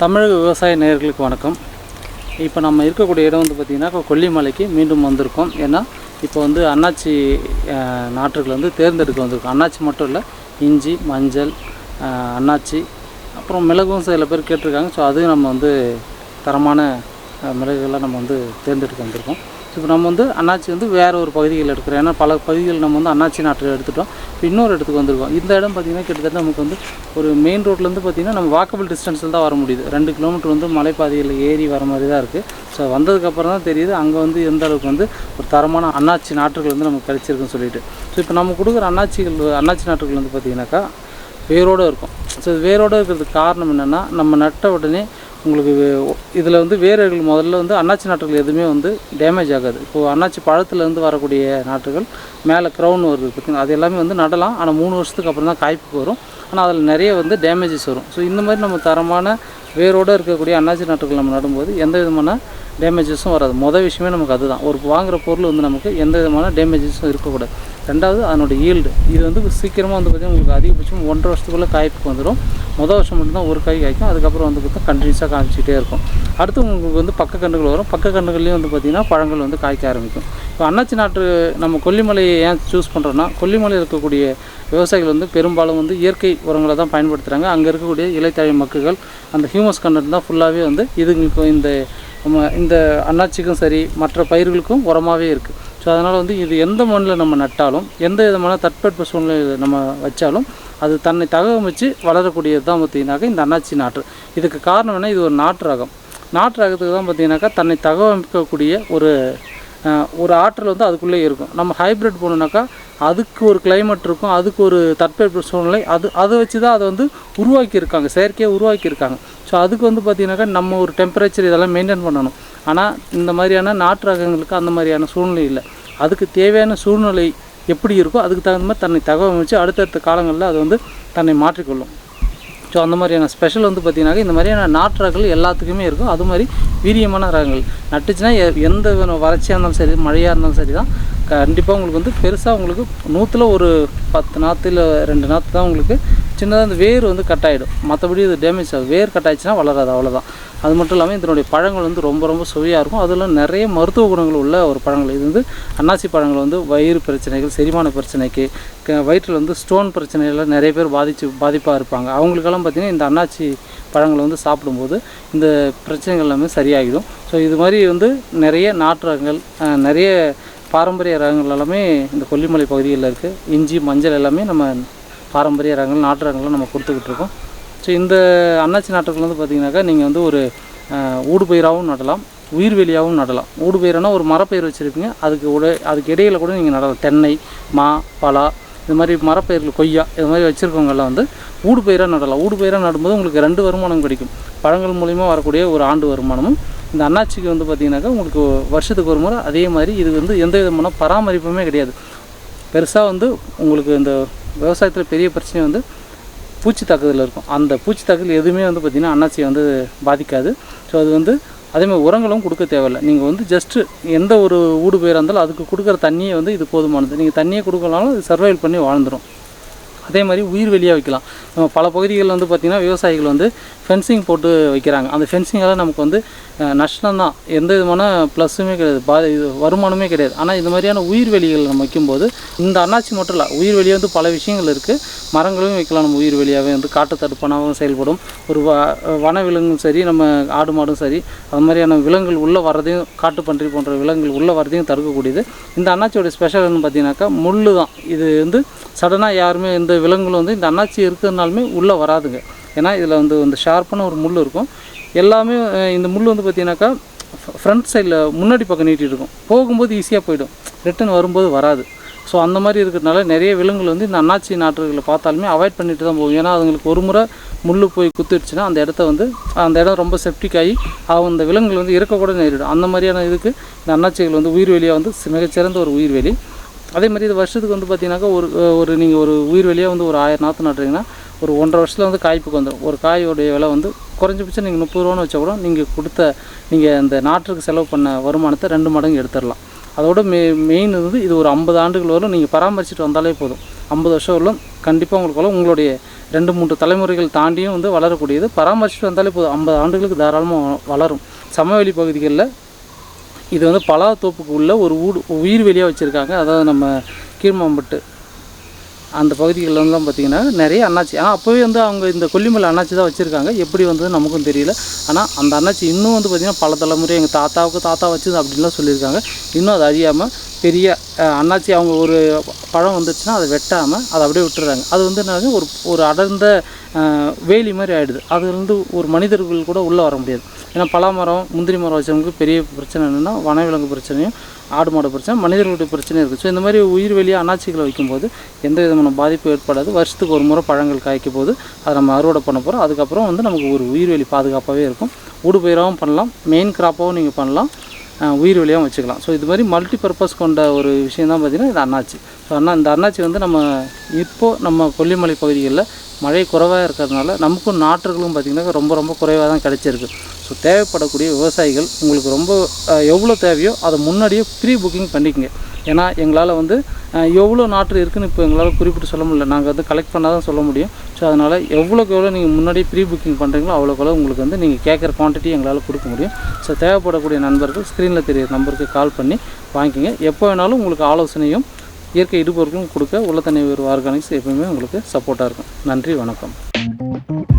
தமிழக விவசாய நேயர்களுக்கு வணக்கம். இப்போ நம்ம இருக்கக்கூடிய இடம் வந்து பார்த்திங்கன்னா கொல்லிமலைக்கு மீண்டும் வந்திருக்கோம். ஏன்னா இப்போ வந்து அண்ணாச்சி நாற்றுகள் வந்து தேர்ந்தெடுக்க வந்திருக்கோம். அண்ணாச்சி மட்டும் இல்லை இஞ்சி மஞ்சள் அண்ணாச்சி அப்புறம் மிளகும் சில பேர் கேட்டிருக்காங்க. ஸோ அதுவும் நம்ம வந்து தரமான மிளகுகளாக நம்ம வந்து தேர்ந்தெடுக்க வந்திருக்கோம். இப்போ நம்ம வந்து அண்ணாச்சி வந்து வேறு ஒரு பகுதிகள் எடுக்கிறோம். ஏன்னா பல பகுதிகள் நம்ம வந்து அண்ணாச்சி நாட்டில் எடுத்துட்டோம். இப்போ இன்னொரு இடத்துக்கு வந்திருக்கோம். இந்த இடம் பார்த்திங்கன்னா கிட்டத்தட்ட நமக்கு வந்து ஒரு மெயின் ரோட்லேருந்து பார்த்திங்கன்னா நம்ம வாக்கபிள் டிஸ்டன்ஸில் தான் வர முடியுது. ரெண்டு கிலோமீட்டர் வந்து மலைப்பாதையில் ஏறி வர மாதிரி தான் இருக்குது ஸோ வந்ததுக்கப்புறம் தான் தெரியுது அங்கே வந்து எந்த அளவுக்கு வந்து ஒரு தரமான அண்ணாச்சி நாற்றுகள் வந்து நமக்கு கிடைச்சிருக்குன்னு சொல்லிட்டு. ஸோ இப்போ நம்ம கொடுக்குற அண்ணாச்சிகள் அண்ணாச்சி நாற்றுகள் வந்து பார்த்திங்கனாக்கா வேரோடு இருக்கும். ஸோ வேரோடு இருக்கிறதுக்கு காரணம் என்னென்னா நம்ம நட்ட உடனே உங்களுக்கு இதில் வந்து வேர்கள் முதல்ல வந்து அண்ணாச்சி நாற்றுகள் எதுவுமே வந்து டேமேஜ் ஆகாது. இப்போது அண்ணாச்சி பழத்துலேருந்து வரக்கூடிய நாற்றுகள் மேலே க்ரௌன் வருது பார்த்திங்கன்னா அது எல்லாமே வந்து நடலாம். ஆனால் மூணு வருஷத்துக்கு அப்புறம் தான் காய்ப்புக்கு வரும். ஆனால் அதில் நிறைய வந்து டேமேஜஸ் வரும். ஸோ இந்த மாதிரி நம்ம தரமான வேரோடு இருக்கக்கூடிய அண்ணாச்சி நாற்றுகள் நம்ம நடும்போது எந்த விதமான டேமேஜஸும் வராது. மொதல் விஷயமே நமக்கு அதுதான். ஒரு வாங்குகிற பொருள் வந்து நமக்கு எந்த விதமான டேமேஜஸும் இருக்கக்கூடாது. ரெண்டாவது அதனோட ஈல்டு இது வந்து சீக்கிரமாக வந்து பார்த்திங்கன்னா உங்களுக்கு அதிகபட்சம் ஒன்றரை வருஷத்துக்குள்ளே காய்ப்புக்கு வந்துடும் மொதல் வருஷம் மட்டும்தான் ஒரு காய் காய்க்கும். அதுக்கப்புறம் வந்து பார்த்தா கண்டினியூஸாக காமிச்சிக்கிட்டே இருக்கும். அடுத்து உங்களுக்கு வந்து பக்க கன்றுகள் வரும். பக்க கன்றுகள்லேயும் வந்து பார்த்திங்கன்னா பழங்கள் வந்து காய்க்க ஆரம்பிக்கும். இப்போ அண்ணாச்சி நாட்டு நம்ம கொல்லிமலையை ஏன் சூஸ் பண்ணுறோன்னா கொல்லிமலையில் இருக்கக்கூடிய விவசாயிகள் வந்து பெரும்பாலும் வந்து இயற்கை உரங்களை தான் பயன்படுத்துகிறாங்க அங்கே இருக்கக்கூடிய இலைத்தழை மக்குகள் அந்த ஹியூமஸ் கண்டென்ட் தான் ஃபுல்லாகவே வந்து இதுங்களுக்கு இந்த இந்த அண்ணாச்சிக்கும் சரி மற்ற பயிர்களுக்கும் உரமாகவே இருக்குது ஸோ அதனால் வந்து இது எந்த மண்ணில் நம்ம நட்டாலும் எந்த விதமான தட்பவெட்ப சூழ்நிலையில் நம்ம வச்சாலும் அது தன்னை தகவமைச்சு வளரக்கூடியது தான் பார்த்தீங்கன்னாக்கா இந்த அண்ணாச்சி நாற்று. இதுக்கு காரணம் என்ன? இது ஒரு நாட்டு ரகம் நாட்டு ரகத்துக்கு தான் பார்த்திங்கனாக்கா தன்னை தகவமைக்கக்கூடிய ஒரு ஒரு ஆற்றல் வந்து அதுக்குள்ளே இருக்கும். நம்ம ஹைப்ரிட் போகணுன்னாக்கா அதுக்கு ஒரு கிளைமேட் இருக்கும் அதுக்கு ஒரு தட்பவெப்ப சூழ்நிலை அது அதை வச்சு தான் அதை வந்து உருவாக்கியிருக்காங்க செயற்கையாக உருவாக்கியிருக்காங்க. ஸோ அதுக்கு வந்து பார்த்திங்கனாக்கா நம்ம ஒரு டெம்பரேச்சர் இதெல்லாம் மெயின்டைன் பண்ணணும். ஆனால் இந்த மாதிரியான நாட்டு ரகங்களுக்கு அந்த மாதிரியான சூழ்நிலை இல்லை. அதுக்கு தேவையான சூழ்நிலை எப்படி இருக்கோ அதுக்கு தகுந்த மாதிரி தன்னை தகவமைச்சு அடுத்தடுத்த காலங்களில் அது வந்து தன்னை மாற்றிக்கொள்ளும். ஸோ அந்த மாதிரியான ஸ்பெஷல் வந்து பார்த்திங்கனாக்கா இந்த மாதிரியான நாட்டு ரகங்கள் எல்லாத்துக்குமே இருக்கும். அது மாதிரி வீரியமான ரகங்கள் நட்டுச்சுன்னா எ- எந்த வித வறட்சியாக இருந்தாலும் சரி மழையாக இருந்தாலும் சரி தான் கண்டிப்பாக உங்களுக்கு வந்து பெருசாக உங்களுக்கு நூற்றில் ஒரு பத்து நாற்றுல ரெண்டு நாற்று தான் உங்களுக்கு சின்னதாக அந்த வேர் வந்து கட் ஆகிடும் மற்றபடி இது டேமேஜ் ஆகும் வேர் கட் ஆயிடுச்சுன்னா வளராது அவ்வளோதான் அது மட்டும் இல்லாமல் இதனுடைய பழங்கள் வந்து ரொம்ப ரொம்ப சுவையாக இருக்கும். அதில் நிறைய மருத்துவ குணங்கள் உள்ள ஒரு பழங்கள். இது வந்து அன்னாசி பழங்கள் வந்து வயிறு பிரச்சனைகள் செரிமான பிரச்சனைக்கு வயிற்றில் வந்து ஸ்டோன் பிரச்சனைகள்லாம் நிறைய பேர் பாதிச்சு பாதிப்பாக இருப்பாங்க. அவங்களுக்கெல்லாம் பார்த்திங்கன்னா இந்த அன்னாச்சி பழங்களை வந்து சாப்பிடும்போது இந்த பிரச்சனைகள் எல்லாமே சரியாகிடும். ஸோ இது மாதிரி வந்து நிறைய நாற்றங்கள் ரகங்கள் நிறைய பாரம்பரிய ரகங்கள் எல்லாமே இந்த கொல்லிமலை பகுதியில் இருக்குது இஞ்சி மஞ்சள் எல்லாமே நம்ம பாரம்பரிய ரகங்கள் நாட்டு ரகங்கள்லாம் நம்ம கொடுத்துக்கிட்டு இருக்கோம். ஸோ இந்த அன்னாச்சி நாட்டுகள் வந்து பார்த்திங்கனாக்கா நீங்கள் வந்து ஒரு ஊடுபயிராகவும் நடலாம் உயிர்வெளியாகவும் நடலாம். ஊடுபயிர்னா ஒரு மரப்பயிர் வச்சுருப்பீங்க. அதுக்கு உட அதுக்கு இடையில கூட நீங்கள் நடலாம். தென்னை மா பலா இது மாதிரி மரப்பயிர்கள் கொய்யா இது மாதிரி வச்சுருக்கவங்கெல்லாம் வந்து ஊடுபயிராக நடலாம். ஊடுபயிராக நடும்போது உங்களுக்கு ரெண்டு வருமானம் கிடைக்கும். பழங்கள் மூலிமா வரக்கூடிய ஒரு ஆண்டு வருமானமும் இந்த அன்னாச்சிக்கு வந்து பார்த்திங்கனாக்கா உங்களுக்கு வருஷத்துக்கு ஒரு முறை அதே மாதிரி இது வந்து எந்த விதமான பராமரிப்புமே கிடையாது. பெருசாக வந்து உங்களுக்கு இந்த விவசாயத்தில் பெரிய பிரச்சனை வந்து பூச்சி தாக்குதல் இருக்கும். அந்த பூச்சி தாக்குதல் எதுவுமே வந்து பார்த்திங்கன்னா அன்னாச்சியை வந்து பாதிக்காது. ஸோ அது வந்து அதே மாதிரி உரங்களும் கொடுக்க தேவையில்லை. நீங்கள் வந்து ஜஸ்ட்டு எந்த ஒரு ஊடு போயிருந்தாலும் இருந்தாலும் அதுக்கு கொடுக்குற தண்ணியை வந்து இது போதுமானது. நீங்கள் தண்ணியை கொடுக்கலனாலும் அது சர்வைவல் பண்ணி வாழ்ந்துடும் அதே மாதிரி உயிர் வெளியாக வைக்கலாம். நம்ம பல பகுதிகளில் வந்து பார்த்திங்கன்னா விவசாயிகள் வந்து ஃபென்சிங் போட்டு வைக்கிறாங்க. அந்த ஃபென்சிங்கால் நமக்கு வந்து நஷ்டம் தான் எந்த விதமான ப்ளஸ்ஸுமே கிடையாது. பா இது வருமானமே கிடையாது. ஆனால் இந்த மாதிரியான உயிர் வெளிகள் நம்ம வைக்கும்போது இந்த அண்ணாச்சி மட்டும் இல்லை உயிர் வெளியே வந்து பல விஷயங்கள் இருக்குது மரங்களும் வைக்கலாம். நம்ம உயிர் வெளியாகவே வந்து காட்டு தடுப்பனாகவும் செயல்படும். ஒரு வ வன விலங்கும் சரி நம்ம ஆடு மாடும் சரி அது மாதிரியான விலங்குகள் உள்ளே வர்றதையும் காட்டு பன்றி போன்ற விலங்குகள் உள்ளே வர்றதையும் தடுக்கக்கூடியது. இந்த அண்ணாச்சியோட ஸ்பெஷல் பார்த்தீங்கன்னாக்கா முள் தான். இது வந்து சடனாக யாருமே இந்த விலங்குகளும் வந்து இந்த அண்ணாச்சி இருக்கிறதுனாலுமே உள்ளே வராதுங்க. ஏன்னா இதில் வந்து இந்த ஷார்ப்பான ஒரு முள் இருக்கும். எல்லாமே இந்த முள் வந்து பார்த்தீங்கன்னாக்கா ஃப்ரண்ட் சைடில் முன்னாடி பக்கம் நீட்டிட்டு இருக்கும். போகும்போது ஈஸியாக போயிடும். ரிட்டன் வரும்போது வராது. ஸோ அந்த மாதிரி இருக்கிறதுனால நிறைய விலங்குகள் வந்து இந்த அண்ணாச்சி நாற்றுகளை பார்த்தாலுமே அவாய்ட் பண்ணிட்டு தான் போகும். ஏன்னா அதுங்களுக்கு ஒரு முறை முள் போய் குத்துடுச்சுன்னா அந்த இடத்த வந்து அந்த இடம் ரொம்ப செப்டிக் ஆகி அவங்க அந்த விலங்குகள் வந்து இறக்கக்கூட நேரிடும். அந்த மாதிரியான இதுக்கு இந்த அண்ணாச்சிகள் வந்து உயிர்வெளியாக வந்து மிகச்சிறந்த ஒரு உயிர்வெளி அதே மாதிரி இது வருஷத்துக்கு வந்து பார்த்தீங்கன்னாக்கா ஒரு ஒரு நீங்கள் ஒரு உயிர்வெளியாக வந்து ஒரு ஆயிரம் நாற்று நட்டுறீங்கன்னா ஒரு ஒன்றரை வருஷத்தில் வந்து காய்ப்புக்கு வந்துடும் ஒரு காயோடைய விலை வந்து குறைஞ்சபட்சம் நீங்கள் முப்பது ரூபான்னு வச்சா கூட நீங்கள் கொடுத்த நீங்கள் அந்த நாற்றுக்கு செலவு பண்ண வருமானத்தை ரெண்டு மடங்கு எடுத்துடலாம். அதோட மெ மெயின் வந்து இது ஒரு ஐம்பது ஆண்டுகள் வரும் நீங்கள் பராமரிச்சுட்டு வந்தாலே போதும். ஐம்பது வருஷம் வரலும் கண்டிப்பாக உங்களுக்கு உங்களுடைய ரெண்டு மூன்று தலைமுறைகள் தாண்டியும் வந்து வளரக்கூடியது. பராமரிச்சுட்டு வந்தாலே போதும். ஐம்பது ஆண்டுகளுக்கு தாராளமாக வளரும். சமவெளி பகுதிகளில் இது வந்து பலாத்தோப்புக்கு உள்ளே உள்ள ஒரு ஊடு உயிர் வெளியாக வச்சுருக்காங்க. அதாவது நம்ம கீழ்மாம்பட்டு. அந்த பகுதிகளில் வந்து பார்த்திங்கன்னா நிறைய அண்ணாச்சி ஆனால் அப்போவே வந்து அவங்க இந்த கொல்லிமலை அண்ணாச்சி தான் வச்சுருக்காங்க. எப்படி வந்தது நமக்கும் தெரியல. ஆனால் அந்த அண்ணாச்சி இன்னும் வந்து பார்த்திங்கன்னா பல தலைமுறை எங்கள் தாத்தாவுக்கு தாத்தா வச்சுது அப்படின்லாம் சொல்லியிருக்காங்க. இன்னும் அது அறியாமல் பெரிய அண்ணாச்சி அவங்க ஒரு பழம் வந்துச்சுன்னா அதை வெட்டாமல் அதை அப்படியே விட்டுறாங்க. அது வந்து என்ன ஒரு ஒரு அடர்ந்த வேலி மாதிரி ஆகிடுது அதுலேருந்து ஒரு மனிதர்கள் கூட உள்ளே வர முடியாது. ஏன்னா பலாமரம் முந்திரி மரம் வச்சவங்களுக்கு பெரிய பிரச்சனை என்னென்னா வனவிலங்கு பிரச்சனையும் ஆடு மாடு பிரச்சனை மனிதர்களுடைய பிரச்சனையும் இருக்குது ஸோ இந்த மாதிரி உயிர் வெளியாக அண்ணாச்சிகளை வைக்கும்போது எந்த விதமான பாதிப்பும் ஏற்படாது. வருஷத்துக்கு ஒரு முறை பழங்கள் காய்க்கும் போது அதை நம்ம அறுவடை பண்ண போகிறோம் அதுக்கப்புறம் வந்து நமக்கு ஒரு உயிர்வெளி பாதுகாப்பாகவே இருக்கும். ஊடுபயிராகவும் பண்ணலாம். மெயின் கிராப்பாகவும் நீங்கள் பண்ணலாம். உயிர் வழியாக வச்சுக்கலாம். ஸோ இது மாதிரி மல்டி பர்பஸ் கொண்ட ஒரு விஷயம் தான் பார்த்திங்கன்னா இது அண்ணாச்சி. ஸோ அண்ணா இந்த அண்ணாச்சி வந்து நம்ம இப்போது நம்ம கொல்லிமலை பகுதிகளில் மழை குறைவாக இருக்கிறதுனால நமக்கும் நாற்றுகளும் பார்த்திங்கன்னா ரொம்ப ரொம்ப குறைவாக தான் கிடச்சிருக்கு. ஸோ தேவைப்படக்கூடிய விவசாயிகள் உங்களுக்கு ரொம்ப எவ்வளோ தேவையோ அதை முன்னாடியே ப்ரீ புக்கிங் பண்ணிக்கங்க. ஏன்னா எங்களால் வந்து எவ்வளோ நாற்று இருக்குதுன்னு இப்போ எங்களால் குறிப்பிட்டு சொல்ல முடியல. நாங்கள் வந்து கலெக்ட் பண்ணால் தான் சொல்ல முடியும். ஸோ அதனால் எவ்வளோக்கு எவ்வளோ நீங்கள் முன்னாடியே ப்ரீ புக்கிங் பண்ணுறீங்களோ அவ்வளோக்கு எவ்வளோ உங்களுக்கு வந்து நீங்கள் கேட்குற குவான்டிட்டி எங்களால் கொடுக்க முடியும். ஸோ தேவைப்படக்கூடிய நண்பர்கள் ஸ்க்ரீனில் தெரியுற நம்பருக்கு கால் பண்ணி வாங்கிக்கோங்க. எப்போ வேணாலும் உங்களுக்கு ஆலோசனையும் இயற்கை இடுபொருட்களும் கொடுக்க உள்ளத்தண்ணி ஒரு ஆர்கானிக்ஸ் எப்பவுமே உங்களுக்கு சப்போர்ட்டாக இருக்கும். நன்றி வணக்கம்.